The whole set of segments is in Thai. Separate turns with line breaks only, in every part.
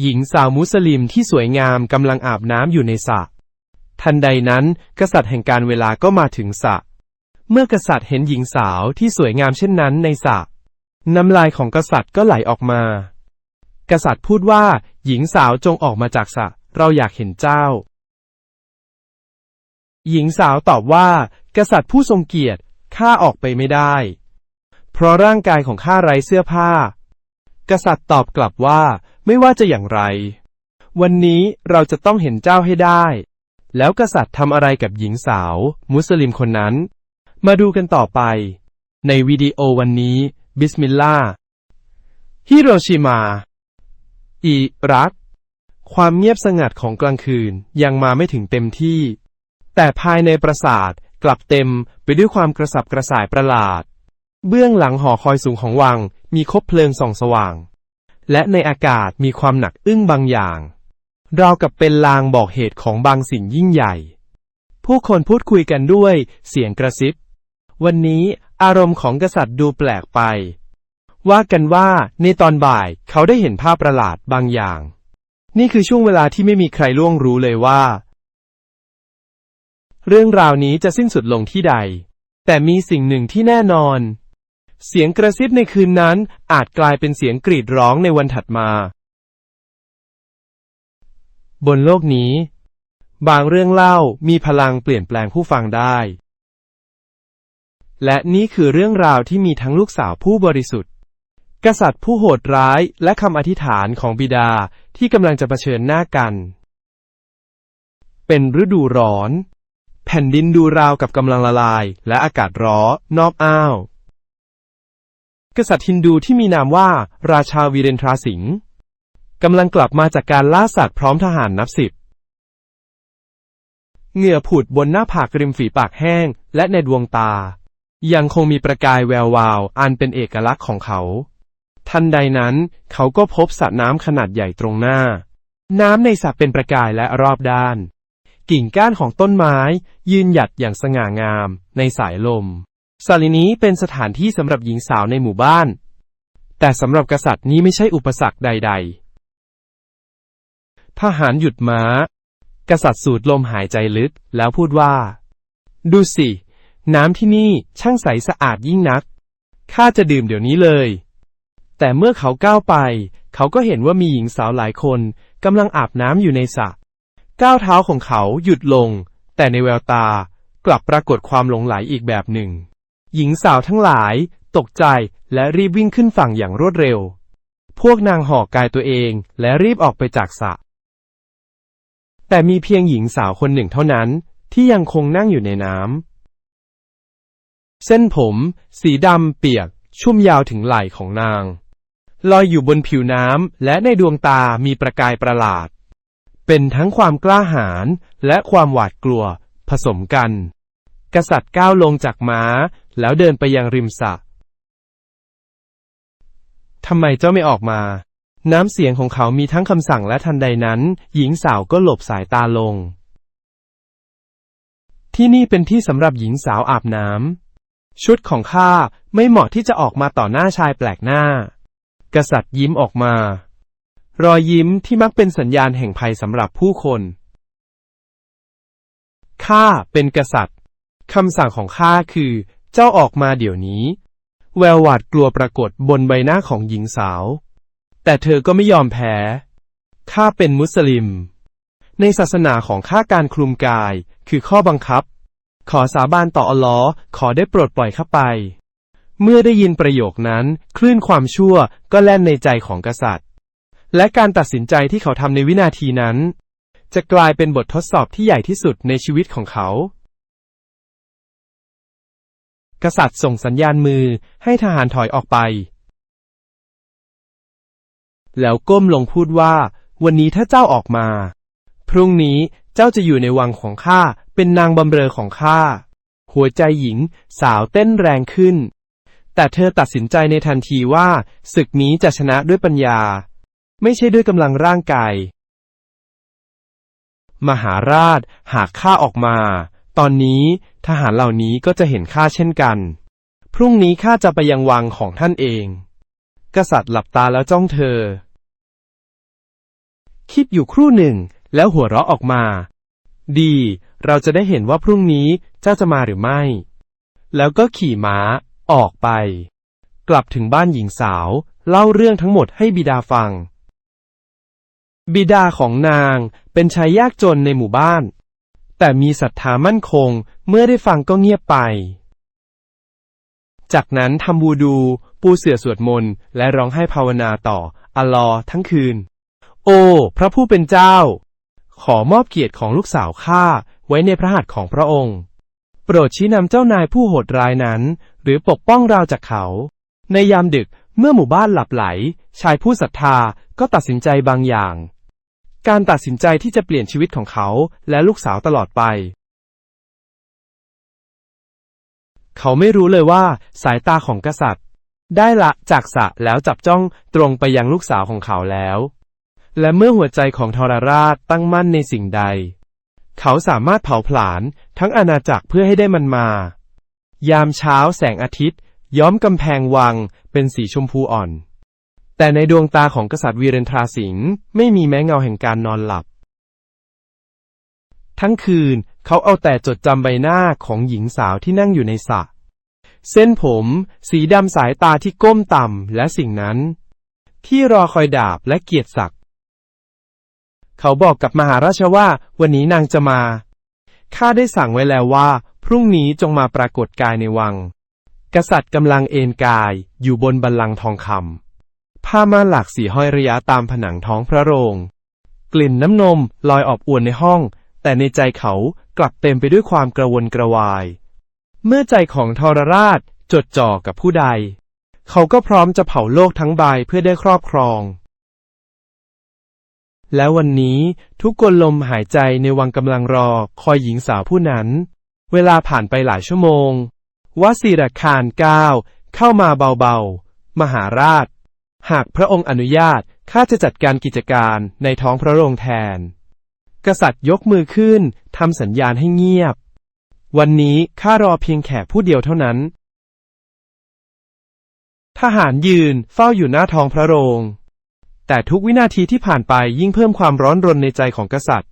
หญิงสาวมุสลิมที่สวยงามกำลังอาบน้ำอยู่ในสระทันใดนั้น กษัตริย์แห่งการเวลาก็มาถึงสระเมื่อกษัตริย์เห็นหญิงสาวที่สวยงามเช่นนั้นในสระน้ำลายของกษัตริย์ก็ไหลออกมา กษัตริย์พูดว่า หญิงสาวจงออกมาจากสระเราอยากเห็นเจ้า หญิงสาวตอบว่า กษัตริย์ผู้ทรงเกียรติข้าออกไปไม่ได้ เพราะร่างกายของข้าไร้เสื้อผ้า กษัตริย์ตอบกลับว่า ไม่ว่าจะอย่างไร วันนี้เราจะต้องเห็นเจ้าให้ได้ แล้วกษัตริย์ทำอะไรกับหญิงสาว มุสลิมคนนั้น มาดูกันต่อไป ในวิดีโอวันนี้ บิสมิลลาฮิโรชิมา อิรัก ความเงียบสงัดของกลางคืนยังมาไม่ถึงเต็มที่ แต่ภายในปราสาทกลับเต็มไปด้วยความกระสับกระส่ายประหลาด เบื้องหลังหอคอยสูงของวังมีคบเพลิงส่องสว่าง และในอากาศมีความหนักอึ้งบางอย่างราวกับเป็นลางบอกเหตุของบางสิ่งยิ่งใหญ่ ผู้คนพูดคุยกันด้วยเสียงกระซิบ วันนี้อารมณ์ของกษัตริย์ดูแปลกไป ว่ากันว่าในตอนบ่ายเขาได้เห็นภาพประหลาดบางอย่าง นี่คือช่วงเวลาที่ไม่มีใครล่วงรู้เลยว่า เรื่องราวนี้จะสิ้นสุดลงที่ใด แต่มีสิ่งหนึ่งที่แน่นอน เสียงกระซิบในคืนนั้น อาจกลายเป็นเสียงกรีดร้องในวันถัดมา บนโลกนี้ บางเรื่องเล่ามีพลังเปลี่ยนแปลงผู้ฟังได้ และนี่คือเรื่องราวที่มีทั้งลูกสาวผู้บริสุทธิ์ กษัตริย์ผู้โหดร้ายและคำอธิษฐานของบิดาที่กำลังจะเผชิญหน้ากัน เป็นฤดูร้อน แผ่นดินดูราวกับกำลังละลาย และอากาศร้อนอบอ้าว กษัตริย์ฮินดูที่มีนามว่า ราชาวีเรนทราสิงห์กำลังกลับมาจากการล่าสัตว์พร้อมทหารนับสิบ เหงื่อผุดบนหน้าผากริมฝีปากแห้ง และในดวงตา ยังคงมีประกายแวววาว อันเป็นเอกลักษณ์ของเขา ทันใดนั้น เขาก็พบสระน้ำขนาดใหญ่ตรงหน้า น้ำในสระเป็นประกายและรอบด้าน กิ่งก้านของต้นไม้ ยืนหยัดอย่างสง่างาม ในสายลม สาลินี้เป็นสถานที่สำหรับหญิงสาวในหมู่บ้าน แต่สำหรับกษัตริย์นี้ไม่ใช่อุปสรรคใด ๆ ทหารหยุดม้า กษัตริย์สูดลมหายใจลึกแล้วพูดว่า ดูสิ น้ำที่นี่ช่างใสสะอาดยิ่งนัก ข้าจะดื่มเดี๋ยวนี้เลย แต่เมื่อเขาก้าวไป เขาก็เห็นว่ามีหญิงสาวหลายคนกำลังอาบน้ำอยู่ในสระ ก้าวเท้าของเขาหยุดลง แต่ในแววตากลับปรากฏความหลงไหลอีกแบบหนึ่ง หญิงสาวทั้งหลาย ตกใจและรีบวิ่งขึ้นฝั่งอย่างรวดเร็ว พวกนางห่อกายตัวเองและรีบออกไปจากสระแต่มีเพียงหญิงสาวคนหนึ่งเท่านั้น ที่ยังคงนั่งอยู่ในน้ำเส้นผม สีดำเปียก ชุ่มยาวถึงไหล่ของนาง ลอยอยู่บนผิวน้ำและในดวงตามีประกายประหลาด เป็นทั้งความกล้าหาญและความหวาดกลัว ผสมกัน กษัตริย์ก้าวลงจากม้า แล้วเดินไปยังริมสระทำไมเจ้าไม่ออกมา น้ำเสียงของเขามีทั้งคำสั่งและทันใดนั้น หญิงสาวก็หลบสายตาลง ที่นี่เป็นที่สำหรับหญิงสาวอาบน้ำ ชุดของข้าไม่เหมาะที่จะออกมาต่อหน้าชายแปลกหน้า กษัตริย์ยิ้มออกมา รอยยิ้มที่มักเป็นสัญญาณแห่งภัยสำหรับผู้คน ข้าเป็นกษัตริย์คำสั่งของข้าคือ เจ้าออกมาเดี๋ยวนี้ แววหวาดกลัวปรากฏบนใบหน้าของหญิงสาว แต่เธอก็ไม่ยอมแพ้ ข้าเป็นมุสลิม ในศาสนาของข้าการคลุมกายคือข้อบังคับ ขอสาบานต่ออัลลอฮ์ขอได้โปรดปล่อยข้าไป เมื่อได้ยินประโยคนั้น คลื่นความชั่วก็แล่นในใจของกษัตริย์ และการตัดสินใจที่เขาทำในวินาทีนั้น จะกลายเป็นบททดสอบที่ใหญ่ที่สุดในชีวิตของเขา กษัตริย์ส่งสัญญาณมือให้ทหารถอยออกไป แล้วก้มลงพูดว่า วันนี้ถ้าเจ้าออกมา พรุ่งนี้เจ้าจะอยู่ในวังของข้าเป็นนางบำเรอของข้า หัวใจหญิงสาวเต้นแรงขึ้น แต่เธอตัดสินใจในทันทีว่าศึกนี้จะชนะด้วยปัญญา ไม่ใช่ด้วยกำลังร่างกาย มหาราชหากข้าออกมา ตอนนี้ทหารเหล่านี้ก็จะเห็นข้าเช่นกัน พรุ่งนี้ข้าจะไปยังวังของท่านเอง กษัตริย์หลับตาแล้วจ้องเธอ คิดอยู่ครู่หนึ่งแล้วหัวเราะออกมา ดี เราจะได้เห็นว่าพรุ่งนี้เจ้าจะมาหรือไม่ แล้วก็ขี่ม้า ออกไป กลับถึงบ้านหญิงสาว เล่าเรื่องทั้งหมดให้บิดาฟัง บิดาของนางเป็นชายยากจนในหมู่บ้าน แต่มีศรัทธามั่นคง เมื่อได้ฟังก็เงียบไป จากนั้นทำบูดู ปูเสือสวดมนต์และร้องให้ภาวนาต่อ อัลลอฮ์ทั้งคืน โอ้ พระผู้เป็นเจ้า ขอมอบเกียรติของลูกสาวข้าไว้ในพระหัตถ์ของพระองค์ โปรดชี้นำเจ้านายผู้โหดร้ายนั้น หรือปกป้องเราจากเขา ในยามดึกเมื่อหมู่บ้านหลับไหล ชายผู้ศรัทธาก็ตัดสินใจบางอย่าง การตัดสินใจที่จะเปลี่ยนชีวิตของเขาและลูกสาวตลอดไป เขาไม่รู้เลยว่าสายตาของกษัตริย์ ได้ละจากสะแล้วจับจ้องตรงไปยังลูกสาวของเขาแล้ว และเมื่อหัวใจของทรราชตั้งมั่นในสิ่งใด เขาสามารถเผาผลาญทั้งอาณาจักรเพื่อให้ได้มันมา ยามเช้าแสงอาทิตย์ ย้อมกำแพงวังเป็นสีชมพูอ่อน แต่ในดวงตาของกษัตริย์วีเรนทราสิงห์ไม่มีแม้เงาแห่งการนอนหลับ ทั้งคืนเขาเอาแต่จดจำใบหน้าของหญิงสาวที่นั่งอยู่ในสระเส้นผม สีดำสายตาที่ก้มต่ำและสิ่งนั้น ที่รอคอยดาบและเกียรติศักดิ์เขาบอกกับมหาราชว่าวันนี้นางจะมาข้าได้สั่งไว้แล้วว่า พรุ่งนี้จงมาปรากฏกายในวัง กษัตริย์กำลังเอนกายอยู่บนบัลลังก์ทองคำ ผ้าม่านหลากสีห้อยระยะตามผนังท้องพระโรง กลิ่นน้ำนมลอยอบอวนในห้อง แต่ในใจเขากลับเต็มไปด้วยความกระวนกระวาย เมื่อใจของทรราชจดจ่อกับผู้ใด เขาก็พร้อมจะเผาโลกทั้งใบเพื่อได้ครอบครอง และวันนี้ทุกคนลมหายใจในวังกำลังรอคอยหญิงสาวผู้นั้น เวลาผ่านไปหลายชั่วโมงวสีรคารก้าวเข้ามาเบาๆ มหาราช หากพระองค์อนุญาต ข้าจะจัดการกิจการในท้องพระโรงแทน กษัตริย์ยกมือขึ้น ทำสัญญาณให้เงียบ วันนี้ข้ารอเพียงแค่ผู้เดียวเท่านั้น ทหารยืนเฝ้าอยู่หน้าท้องพระโรง แต่ทุกวินาทีที่ผ่านไปยิ่งเพิ่มความร้อนรนในใจของกษัตริย์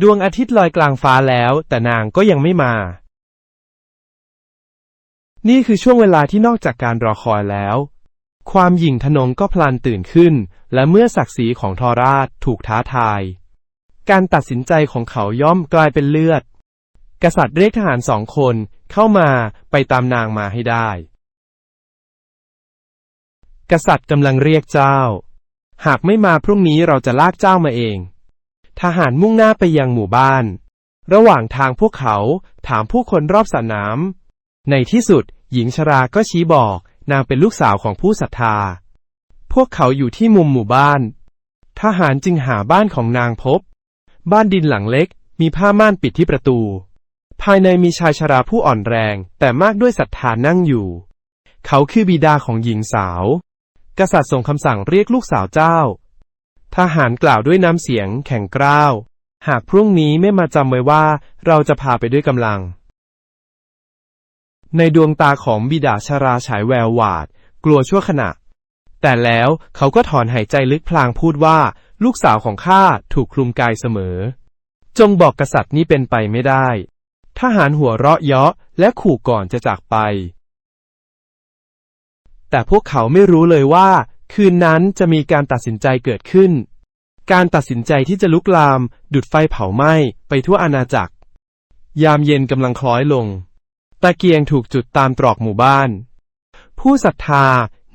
ดวงอาทิตย์ลอยกลางฟ้าแล้ว แต่นางก็ยังไม่มา นี่คือช่วงเวลาที่นอกจากการรอคอยแล้ว ความหยิ่งทนงก็พลันตื่นขึ้น และเมื่อศักดิ์ศรีของทอราชถูกท้าทาย การตัดสินใจของเขาย่อมกลายเป็นเลือด กษัตริย์เรียกทหารสองคนเข้ามาไปตามนางมาให้ได้ กษัตริย์กำลังเรียกเจ้า หากไม่มาพรุ่งนี้เราจะลากเจ้ามาเอง ทหารมุ่งหน้าไปยังหมู่บ้าน ระหว่างทางพวกเขาถามผู้คนรอบสน้ำในที่สุดหญิงชราก็ชี้บอก นางเป็นลูกสาวของผู้ศรัทธา พวกเขาอยู่ที่มุมหมู่บ้าน ทหารจึงหาบ้านของนางพบ บ้านดินหลังเล็ก มีผ้าม่านปิดที่ประตู ภายในมีชายชราผู้อ่อนแรง แต่มากด้วยศรัทธานั่งอยู่ เขาคือบิดาของหญิงสาว กษัตริย์ส่งคำสั่งเรียกลูกสาวเจ้า ทหารกล่าวด้วยน้ำเสียงแข็งกร้าว หากพรุ่งนี้ไม่มาจำไว้ว่าเราจะพาไปด้วยกำลัง ในดวงตาของบิดาชราฉายแววหวาด กลัวชั่วขณะ แต่แล้วเขาก็ถอนหายใจลึกพลางพูดว่า ลูกสาวของข้าถูกคลุมกายเสมอ จงบอกกษัตริย์นี้เป็นไปไม่ได้ ทหารหัวเราะเยาะและขู่ก่อนจะจากไป แต่พวกเขาไม่รู้เลยว่า คืนนั้นจะมีการตัดสินใจเกิดขึ้น การตัดสินใจที่จะลุกลาม ดุดไฟเผาไหม้ไปทั่วอาณาจักร ยามเย็นกำลังคล้อยลง ตะเกียงถูกจุดตามตรอกหมู่บ้าน ผู้ศรัทธา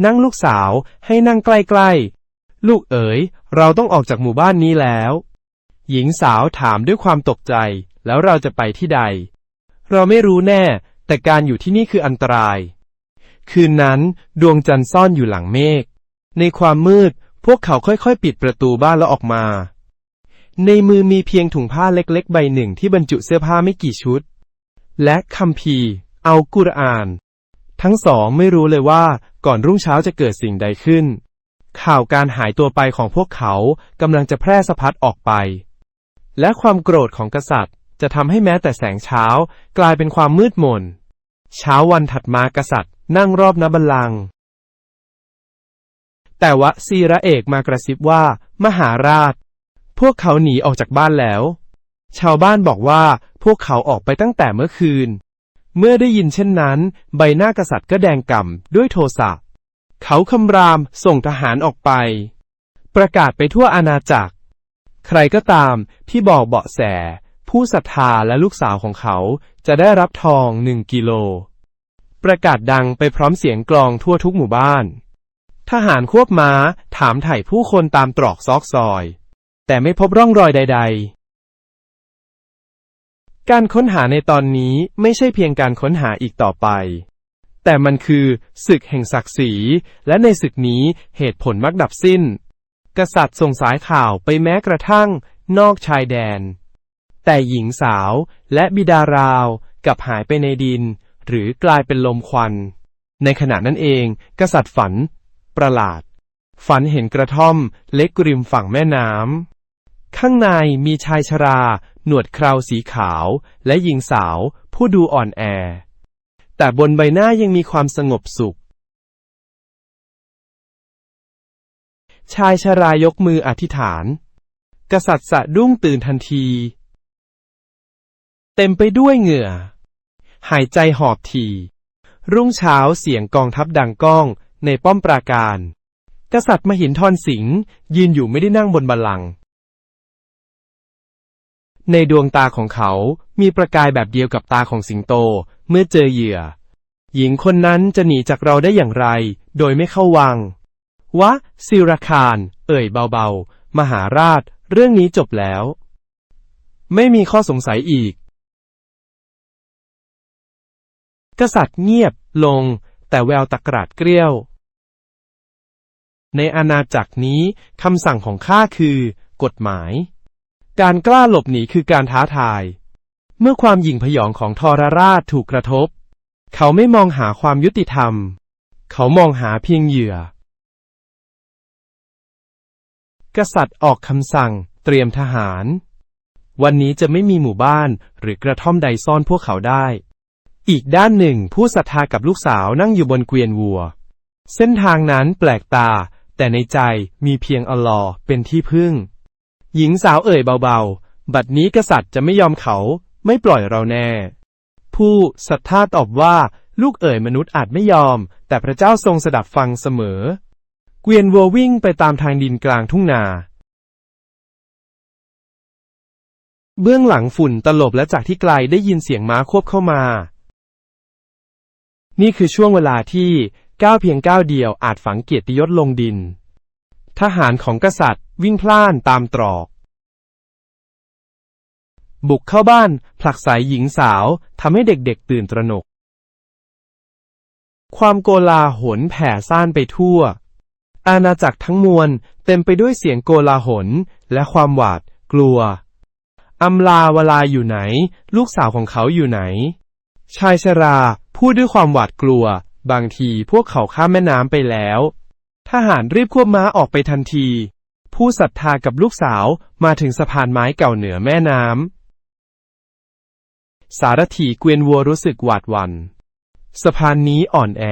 นั่งลูกสาวให้นั่งใกล้ๆ ลูกเอ๋ย เราต้องออกจากหมู่บ้านนี้แล้ว หญิงสาวถามด้วยความตกใจ แล้วเราจะไปที่ใด เราไม่รู้แน่ แต่การอยู่ที่นี่คืออันตราย คืนนั้นดวงจันทร์ซ่อนอยู่หลังเมฆ ในความมืด พวกเขาค่อยๆ ปิดประตูบ้านแล้วออกมา ในมือมีเพียงถุงผ้าเล็กๆ ใบหนึ่งที่บรรจุเสื้อผ้าไม่กี่ชุด และคัมภีร์เอากุรอาน ทั้งสองไม่รู้เลยว่าก่อนรุ่งเช้าจะเกิดสิ่งใดขึ้น ข่าวการหายตัวไปของพวกเขากำลังจะแพร่สะพัดออกไป และความโกรธของกษัตริย์ จะทำให้แม้แต่แสงเช้ากลายเป็นความมืดมน เช้าวันถัดมากษัตริย์ นั่งรอบนบัลลังก์แต่วะซีระเอกมากระซิบว่า มหาราช พวกเขาหนีออกจากบ้านแล้ว ชาวบ้านบอกว่า พวกเขาออกไปตั้งแต่เมื่อคืน เมื่อได้ยินเช่นนั้น ใบหน้ากษัตริย์ก็แดงก่ำด้วยโทสะ เขาคำรามส่งทหารออกไป ประกาศไปทั่วอาณาจักร ใครก็ตามที่บอกเบาะแส ผู้ศรัทธาและลูกสาวของเขาจะได้รับทองหนึ่งกิโล ประกาศดังไปพร้อมเสียงกลองทั่วทุกหมู่บ้าน ทหารควบม้าถามไถ่ผู้คนตามตรอกซอกซอย แต่ไม่พบร่องรอยใด ๆ การค้นหาในตอนนี้ไม่ใช่เพียงการค้นหาอีกต่อไป แต่มันคือศึกแห่งศักดิ์ศรี และในศึกนี้เหตุผลมักดับสิ้น กษัตริย์ส่งสายข่าวไปแม้กระทั่ง นอกชายแดน แต่หญิงสาวและบิดาราวกลับหายไปในดิน หรือกลายเป็นลมควัน ในขณะนั้นเอง กษัตริย์ฝัน ประหลาด ฝันเห็นกระท่อมเล็กริมฝั่งแม่น้ำข้างในมีชายชรา หนวดคราวสีขาว และหญิงสาว ผู้ดูอ่อนแอ แต่บนใบหน้ายังมีความสงบสุข ชายชรายกมืออธิษฐาน กษัตริย์สะดุ้งตื่นทันที เต็มไปด้วยเหงื่อ หายใจหอบที รุ่งเช้าเสียงกองทัพดังก้องในป้อมปราการ กษัตริย์มหินทรสิงห์ยืนอยู่ไม่ได้นั่งบนบัลลังก์ ในดวงตาของเขามีประกายแบบเดียวกับตาของสิงโต เมื่อเจอเหยื่อ หญิงคนนั้นจะหนีจากเราได้อย่างไร โดยไม่เข้าวัง วะศิรคาร เอ่ยเบาๆ มหาราช เรื่องนี้จบแล้ว ไม่มีข้อสงสัยอีก กษัตริย์เงียบลง แต่แววตะกราดเกลี้ยว ในอาณาจักรนี้คำสั่งของข้าคือ กฎหมาย การกล้าหลบหนีคือการท้าทาย เมื่อความหยิ่งพยองของทรราชถูกกระทบ เขาไม่มองหาความยุติธรรม เขามองหาเพียงเหยื่อ กษัตริย์ออกคำสั่ง เตรียมทหาร วันนี้จะไม่มีหมู่บ้านหรือกระท่อมใดซ่อนพวกเขาได้ อีกด้านหนึ่งผู้ศรัทธากับลูกสาวนั่งอยู่บนเกวียนวัว เส้นทางนั้นแปลกตา แต่ในใจมีเพียงอัลลอฮ์เป็นที่พึ่ง หญิงสาวเอ่ยเบาๆ บัดนี้กษัตริย์จะไม่ยอมเขา ไม่ปล่อยเราแน่ ผู้ศรัทธาตอบว่าลูกเอ๋ยมนุษย์อาจไม่ยอม แต่พระเจ้าทรงสดับฟังเสมอ เกวียนวัววิ่งไปตามทางดินกลางทุ่งนา เบื้องหลังฝุ่นตลบและจากที่ไกลได้ยินเสียงม้าควบเข้ามา นี่คือช่วงเวลาที่ก้าวเพียงก้าวเดียวอาจฝังเกียรติยศลงดิน ทหารของกษัตริย์ วิ่งพล่านตามตรอก บุกเข้าบ้าน ผลักไสหญิงสาวทำให้เด็กๆตื่นตระหนก ความโกลาหลแผ่ซ่านไปทั่ว อาณาจักรทั้งมวลเต็มไปด้วยเสียงโกลาหลและความหวาดกลัวอำลาวลาอยู่ไหน ลูกสาวของเขาอยู่ไหน ชายชราพูดด้วยความหวาดกลัว บางทีพวกเขาข้ามแม่น้ำไปแล้ว ทหารรีบควบม้าออกไปทันที ผู้ศรัทธากับลูกสาวมาถึงสะพานไม้เก่าเหนือแม่น้ำ สารถีเกวียนวัวรู้สึกหวาดหวัน่น สะพานนี้อ่อนแอ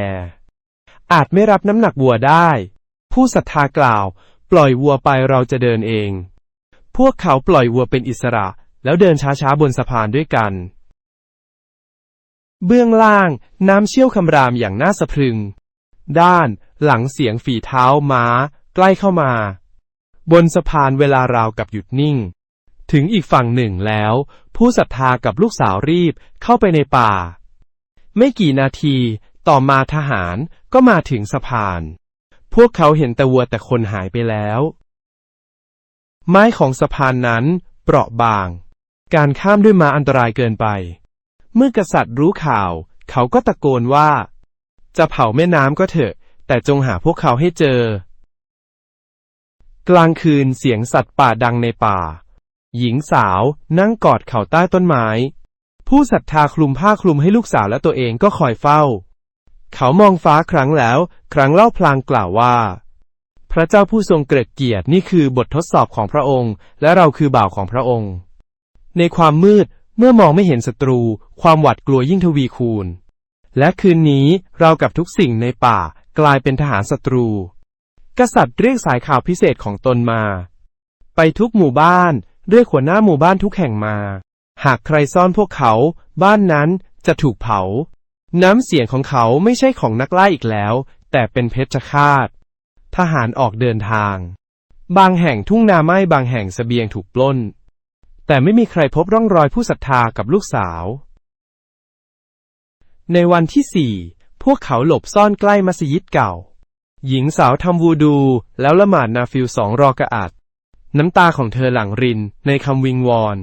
อาจไม่รับน้ำหนักวัวได้ ผู้ศรัทธากล่าว ปล่อยวัวไปเราจะเดินเอง พวกเขาปล่อยวัวเป็นอิสระ แล้วเดินช้าๆบนสะพานด้วยกัน เบื้องล่างน้ำเชี่ยวคำรามอย่างน่าสะพรึง ด้าน หลังเสียงฝีเท้าม้า ใกล้เข้ามา บนสะพานเวลาราวกับหยุดนิ่ง ถึงอีกฝั่งหนึ่งแล้ว ผู้ศรัทธากับลูกสาวรีบเข้าไปในป่า ไม่กี่นาที ต่อมาทหารก็มาถึงสะพาน พวกเขาเห็นแต่วัวแต่คนหายไปแล้ว ไม้ของสะพานนั้นเปราะบาง การข้ามด้วยม้าอันตรายเกินไป เมื่อกษัตริย์รู้ข่าว เขาก็ตะโกนว่า จะเผาแม่น้ำก็เถอะ แต่จงหาพวกเขาให้เจอ กลางคืนเสียงสัตว์ป่าดังในป่า หญิงสาวนั่งกอดเข่าใต้ต้นไม้ ผู้ศรัทธาคลุมผ้าคลุมให้ลูกสาวและตัวเองก็คอยเฝ้า เขามองฟ้าครั้งแล้ว ครั้งเล่าพลางกล่าวว่า พระเจ้าผู้ทรงเกิดเกียรตินี่คือบททดสอบของพระองค์ และเราคือบ่าวของพระองค์ ในความมืดเมื่อมองไม่เห็นศัตรู ความหวาดกลัวยิ่งทวีคูณ และคืนนี้เรากับทุกสิ่งในป่า กลายเป็นทหารศัตรู กษัตริย์เรียกสายข่าวพิเศษของตนมา ไปทุกหมู่บ้าน เรียกหัวหน้าหมู่บ้านทุกแห่งมา หากใครซ่อนพวกเขา บ้านนั้นจะถูกเผา น้ำเสียงของเขาไม่ใช่ของนักล่าอีกแล้ว แต่เป็นเพชฌฆาต ทหารออกเดินทาง บางแห่งทุ่งนาไหม้บางแห่งเสบียงถูกปล้น แต่ไม่มีใครพบร่องรอยผู้ศรัทธากับลูกสาว ในวันที่สี่ พวกเขาหลบซ่อนใกล้มัสยิดเก่า หญิงสาวทำวูดู แล้วละหมาดนาฟิลสองรอกะอัด น้ำตาของเธอหลั่งรินในคำวิงวอน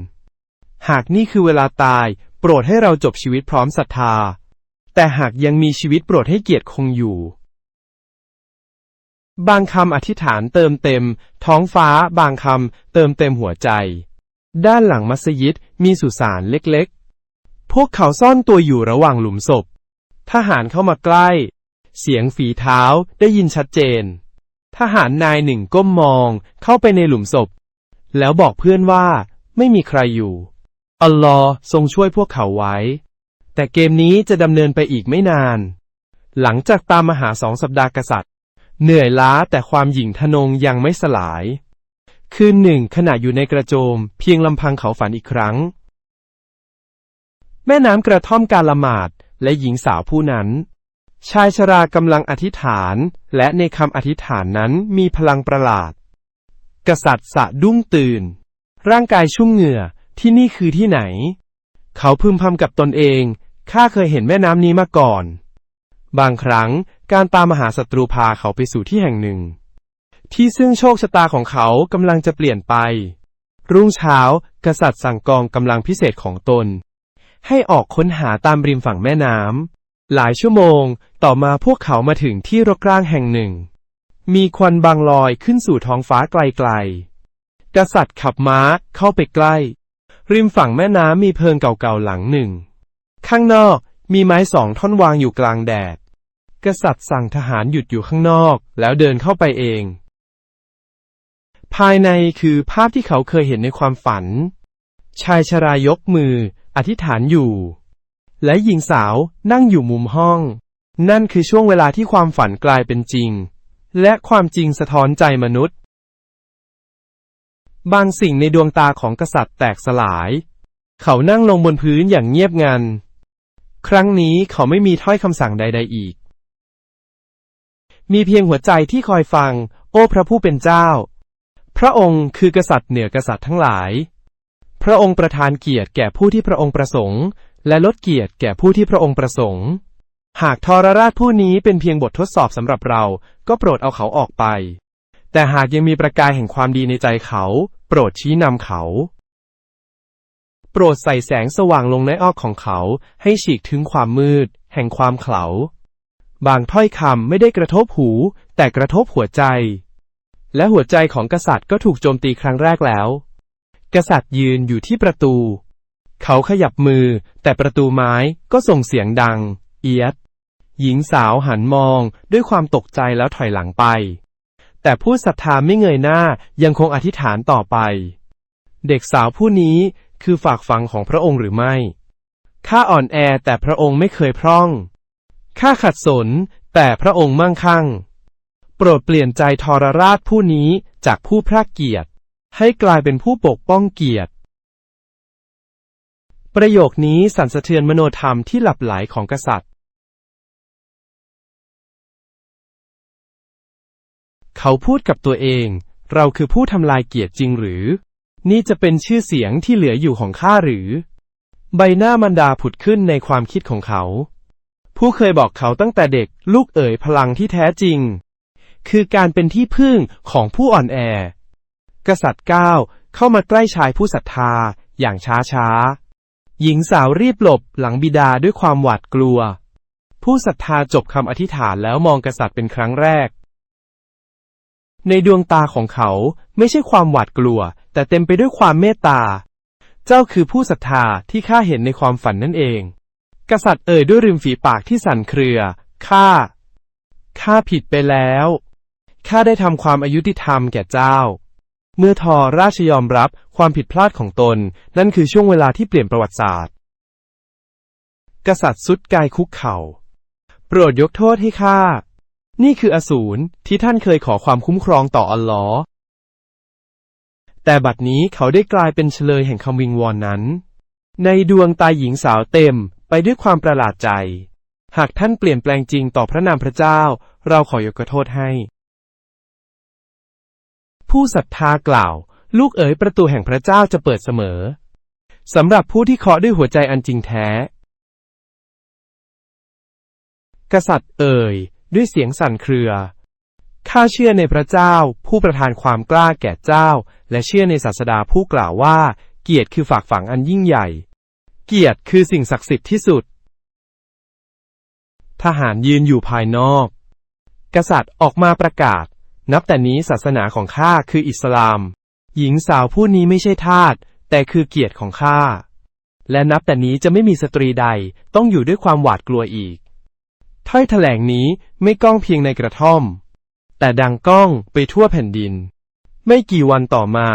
หากนี่คือเวลาตาย โปรดให้เราจบชีวิตพร้อมศรัทธา แต่หากยังมีชีวิตโปรดให้เกียรติคงอยู่ บางคำอธิษฐานเติมเต็ม ท้องฟ้า บางคำเติมเต็มหัวใจ ด้านหลังมัสยิดมีสุสานเล็กๆ พวกเขาซ่อนตัวอยู่ระหว่างหลุมศพ ทหารเข้ามาใกล้ เสียงฝีเท้าได้ยินชัดเจน ทหารนายหนึ่งก้มมองเข้าไปในหลุมศพ แล้วบอกเพื่อนว่าไม่มีใครอยู่ อัลลอฮ์ทรงช่วยพวกเขาไว้ แต่เกมนี้จะดำเนินไปอีกไม่นาน หลังจากตามมาหาสองสัปดาห์กษัตริย์ เหนื่อยล้าแต่ความหยิ่งทะนงยังไม่สลาย คืนหนึ่งขณะอยู่ในกระโจม เพียงลำพังเขาฝันอีกครั้ง แม่น้ำกระท่อมการละหมาด และหญิงสาวผู้นั้น ชายชรากำลังอธิษฐาน และในคำอธิษฐานนั้นมีพลังประหลาด กษัตริย์สะดุ้งตื่น ร่างกายชุ่มเหงื่อที่นี่คือที่ไหน เขาพึมพำกับตนเองข้าเคยเห็นแม่น้ำนี้มาก่อน บางครั้งการตามมหาศัตรูพาเขาไปสู่ที่แห่งหนึ่ง ที่ซึ่งโชคชะตาของเขากำลังจะเปลี่ยนไป รุ่งเช้า กษัตริย์สั่งกองกำลังพิเศษของตน ให้ออกค้นหาตามริมฝั่งแม่น้ำ หลายชั่วโมง ต่อมาพวกเขามาถึงที่รกร้างแห่งหนึ่ง มีควันบางลอยขึ้นสู่ท้องฟ้าไกลๆ กษัตริย์ขับม้าเข้าไปใกล้ ริมฝั่งแม่น้ำมีเพิงเก่าๆหลังหนึ่ง ข้างนอกมีไม้สองท่อนวางอยู่กลางแดด กษัตริย์สั่งทหารหยุดอยู่ข้างนอก แล้วเดินเข้าไปเอง ภายในคือภาพที่เขาเคยเห็นในความฝัน ชายชรายกมือ อธิษฐานอยู่ และหญิงสาวนั่งอยู่มุมห้อง นั่นคือช่วงเวลาที่ความฝันกลายเป็นจริง และความจริงสะท้อนใจมนุษย์ บางสิ่งในดวงตาของกษัตริย์แตกสลาย เขานั่งลงบนพื้นอย่างเงียบงัน ครั้งนี้เขาไม่มีถ้อยคำสั่งใด ๆ อีก มีเพียงหัวใจที่คอยฟัง โอ้พระผู้เป็นเจ้า พระองค์คือกษัตริย์เหนือกษัตริย์ทั้งหลาย ระองค์ประทานเกียรติแก่ผู้ที่พระองค์ประสงค์ และลดเกียรติแก่ผู้ที่พระองค์ประสงค์ หากทรราชผู้นี้เป็นเพียงบททดสอบสำหรับเรา ก็โปรดเอาเขาออกไป แต่หากยังมีประกายแห่งความดีในใจเขา โปรดชี้นำเขา โปรดใส่แสงสว่างลงในอ้อของเขา ให้ฉีกถึงความมืด แห่งความเขลาบางถ้อยคำไม่ได้กระทบหู แต่กระทบหัวใจ และหัวใจของกษัตริย์ก็ถูกโจมตีครั้งแรกแล้ว กษัตริย์ยืนอยู่ที่ประตู เขาขยับมือ แต่ประตูไม้ก็ส่งเสียงดัง เอียด หญิงสาวหันมองด้วยความตกใจแล้วถอยหลังไป แต่ผู้ศรัทธาไม่เงยหน้ายังคงอธิษฐานต่อไป เด็กสาวผู้นี้คือฝากฝังของพระองค์หรือไม่ ข้าอ่อนแอแต่พระองค์ไม่เคยพร่อง ข้าขัดสนแต่พระองค์มั่งคั่ง โปรดเปลี่ยนใจทรราชผู้นี้จากผู้พรากเกียรติ ให้กลายเป็นผู้ปกป้องเกียรติ ประโยคนี้สั่นสะเทือนมโนธรรมที่หลับไหลของกษัตริย์ เขาพูดกับตัวเอง เราคือผู้ทำลายเกียรติจริงหรือ นี่จะเป็นชื่อเสียงที่เหลืออยู่ของข้าหรือ ใบหน้ามันดาผุดขึ้นในความคิดของเขา ผู้เคยบอกเขาตั้งแต่เด็กลูกเอ๋ยพลังที่แท้จริง คือการเป็นที่พึ่งของผู้อ่อนแอ กษัตริย์ก้าวเข้ามาใกล้ชายผู้ศรัทธาอย่างช้าช้าๆหญิงสาวรีบหลบหลังบิดาด้วยความหวาดกลัว ผู้ศรัทธาจบคำอธิษฐานแล้วมองกษัตริย์เป็นครั้งแรก ในดวงตาของเขาไม่ใช่ความหวาดกลัว แต่เต็มไปด้วยความเมตตา เจ้าคือผู้ศรัทธาที่ข้าเห็นในความฝันนั่นเอง กษัตริย์เอ่ยด้วยริมฝีปากที่สั่นเครือ ข้า ข้าผิดไปแล้ว ข้าได้ทำความอายุติธรรมแก่เจ้า เมื่อทอราชยอมรับความผิดพลาดของตน นั่นคือช่วงเวลาที่เปลี่ยนประวัติศาสตร์ กษัตริย์สุดกายคุกเข่า โปรดยกโทษให้ข้า นี่คืออสูรที่ท่านเคยขอความคุ้มครองต่ออัลลอฮ์แต่บัดนี้เขาได้กลายเป็นเฉลยแห่งคำวิงวอนนั้น ในดวงตาหญิงสาวเต็มไปด้วยความประหลาดใจ หากท่านเปลี่ยนแปลงจริงต่อพระนามพระเจ้า เราขอยกโทษให้ ผู้ศรัทธากล่าว ลูกเอ๋ยประตูแห่งพระเจ้าจะเปิดเสมอสำหรับผู้ที่เคาะด้วยหัวใจอันจริงแท้ กษัตริย์เอ่ย ด้วยเสียงสั่นเครือ ข้าเชื่อในพระเจ้า ผู้ประทานความกล้าแก่เจ้า และเชื่อในศาสดาผู้กล่าวว่า เกียรติคือฝากฝังอันยิ่งใหญ่ เกียรติคือสิ่งศักดิ์สิทธิ์ที่สุด ทหารยืนอยู่ภายนอก กษัตริย์ออกมาประกาศ นับแต่นี้ศาสนาของข้าคืออิสลาม หญิงสาวผู้นี้ไม่ใช่ทาส แต่คือเกียรติของข้า และนับแต่นี้จะไม่มีสตรีใดต้องอยู่ด้วยความหวาดกลัวอีก ถ้อยแถลงนี้ไม่ก้องเพียงในกระท่อม แต่ดังก้องไปทั่วแผ่นดิน ไม่กี่วันต่อมา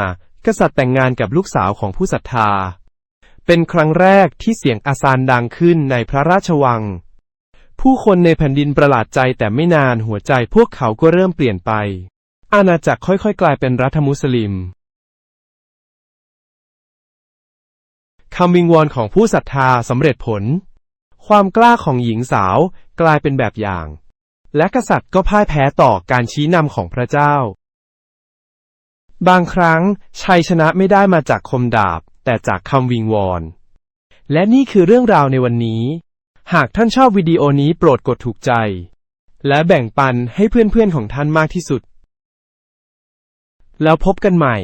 กษัตริย์แต่งงานกับลูกสาวของผู้ศรัทธา เป็นครั้งแรกที่เสียงอาซานดังขึ้นในพระราชวัง ผู้คนในแผ่นดินประหลาดใจแต่ไม่นานหัวใจพวกเขาก็เริ่มเปลี่ยนไป อาณาจักรค่อยๆ กลายเป็นรัฐมุสลิมคำวิงวอนของผู้ศรัทธาสำเร็จผล ความกล้าของหญิงสาวกลายเป็นแบบอย่าง และกษัตริย์ก็พ่ายแพ้ต่อการชี้นำของพระเจ้า บางครั้งชัยชนะไม่ได้มาจากคมดาบ แต่จากคำวิงวอน และนี่คือเรื่องราวในวันนี้ หากท่านชอบวิดีโอนี้โปรดกดถูกใจ และแบ่งปันให้เพื่อนๆของท่านมากที่สุด แล้วพบกันใหม่